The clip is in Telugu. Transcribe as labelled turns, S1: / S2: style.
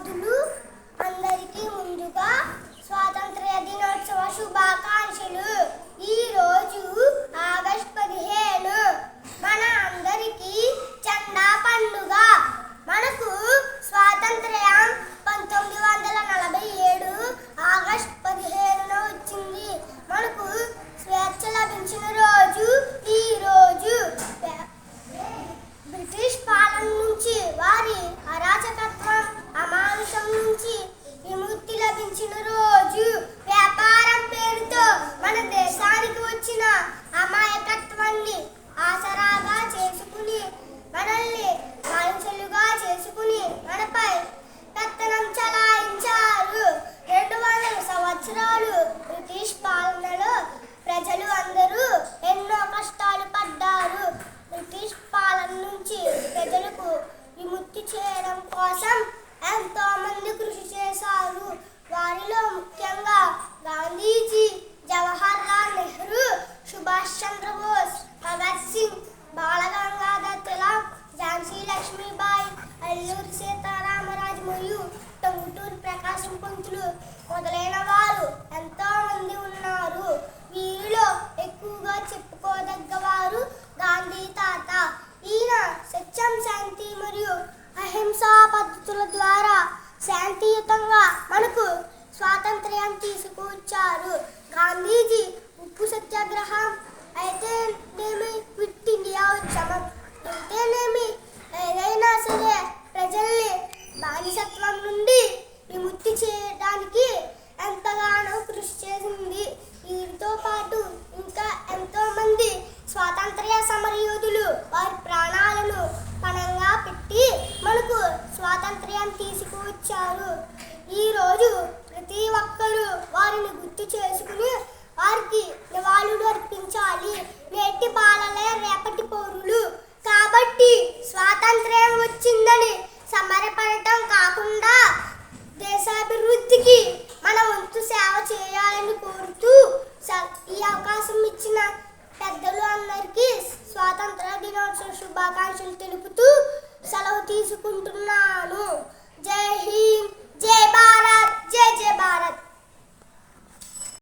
S1: adımı కోసం ఎంతో మంది కృషి చేశారు. వారిలో ముఖ్యంగా గాంధీజీ జవహర్ లాల్ నెహ్రూ సుభాష్ చంద్రబోస్ భగత్ సింగ్ బాలగంగాధర్ తిలక్ ఝాన్సీ లక్ష్మీబాయి అల్లూరి సీతారామరాజు మరియు టంగుటూరి ప్రకాశం పంతులు మొదలైన వారు ఎంతో మంది ఉన్నారు. శాంతియుతంగా మనకు స్వాతంత్ర్యం తీసుకొచ్చారు. గాంధీజీ ఉప్పు సత్యాగ్రహం అయితేనేమి క్విట్ ఇండియా ఉద్యమం. అయితేనేమి ఏదైనా సరే ప్రజల్ని బానిసత్వం నుండి విముక్తి చేయడానికి ఎంతగానో కృషి చేసింది. వీరితో పాటు ఇంకా ఎంతో మంది స్వాతంత్ర్య సమరయోధులు వారి ప్రాణాలను పణంగా పెట్టి మనకు స్వాతంత్ర్యం తీసుకువచ్చారు ఈరోజు ప్రతి ఒక్కరూ వారిని గుర్తు చేసుకుని వారికి నివాళులు అర్పించాలి. నేటి బాలలే రేపటి పౌరులు. కాబట్టి స్వాతంత్ర్యం వచ్చిందని సమరపడటం కాకుండా దేశాభివృద్ధికి మన వంతు సేవ చేయాలని కోరుతూ స- ఈ అవకాశం ఇచ్చిన పెద్దలు అందరికీ స్వాతంత్ర దినోత్సవ శుభాకాంక్షలు తెలుపుతూ సెలవు తీసుకుంటున్నాను. జై